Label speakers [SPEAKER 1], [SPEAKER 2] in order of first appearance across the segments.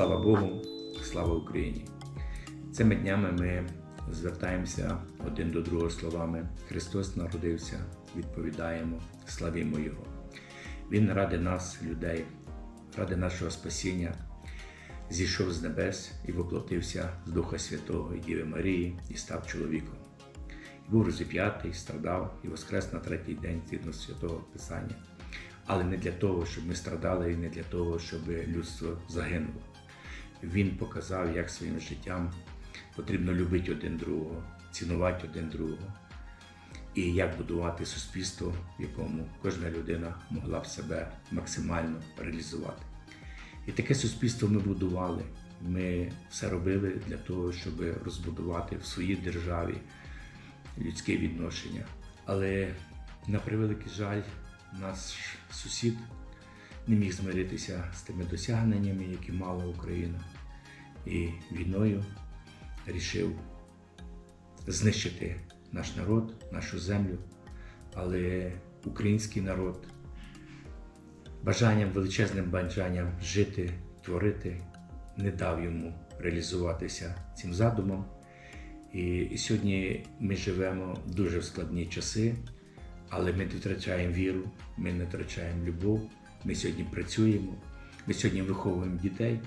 [SPEAKER 1] Слава Богу, слава Україні! Цими днями ми звертаємося один до другого словами Христос народився, відповідаємо, славімо Його. Він ради нас, людей, ради нашого спасіння, зійшов з небес і воплотився з Духа Святого і Діви Марії і став чоловіком. І був розіп'ятий, страдав і воскрес на третій день згідно святого Писання. Але не для того, щоб ми страдали, і не для того, щоб людство загинуло. Він показав, як своїм життям потрібно любити один другого, цінувати один другого, і як будувати суспільство, в якому кожна людина могла б себе максимально реалізувати. І таке суспільство ми будували. Ми все робили для того, щоб розбудувати в своїй державі людське відношення. Але на превеликий жаль, наш сусід не міг змиритися з тими досягненнями, які мала Україна, і війною рішив знищити наш народ, нашу землю. Але український народ бажанням, величезним бажанням жити, творити, не дав йому реалізуватися цим задумом. І, сьогодні ми живемо дуже в складні часи, але ми не втрачаємо віру, ми не втрачаємо любов. Ми сьогодні працюємо, ми сьогодні виховуємо дітей,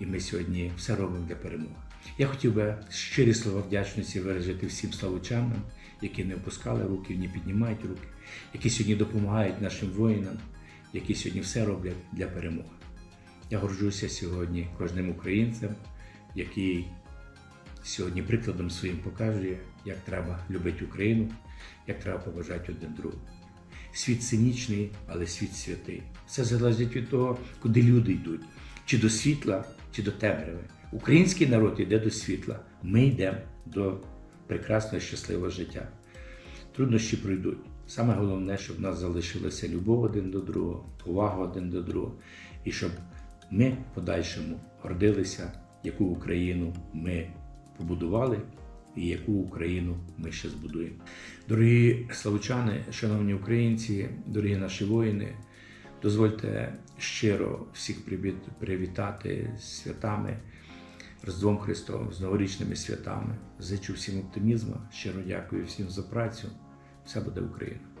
[SPEAKER 1] і ми сьогодні все робимо для перемоги. Я хотів би щирі слова вдячності виразити всім славучанам, які не опускали руки, не піднімають руки, які сьогодні допомагають нашим воїнам, які сьогодні все роблять для перемоги. Я горжуся сьогодні кожним українцем, який сьогодні прикладом своїм показує, як треба любити Україну, як треба поважати один другого. Світ цинічний, але світ святий. Все залежить від того, куди люди йдуть, чи до світла, чи до темряви. Український народ йде до світла. Ми йдемо до прекрасного щасливого життя. Труднощі пройдуть. Саме головне, щоб в нас залишилася любов один до другого, повага один до другого, і щоб ми в подальшому гордилися, яку Україну ми побудували і яку Україну ми ще збудуємо. Дорогі славучани, шановні українці, дорогі наші воїни, дозвольте щиро всіх привіт- привітати з святами, Різдвом Христовим, з новорічними святами. Зичу всім оптимізму, щиро дякую всім за працю. Все буде Україна!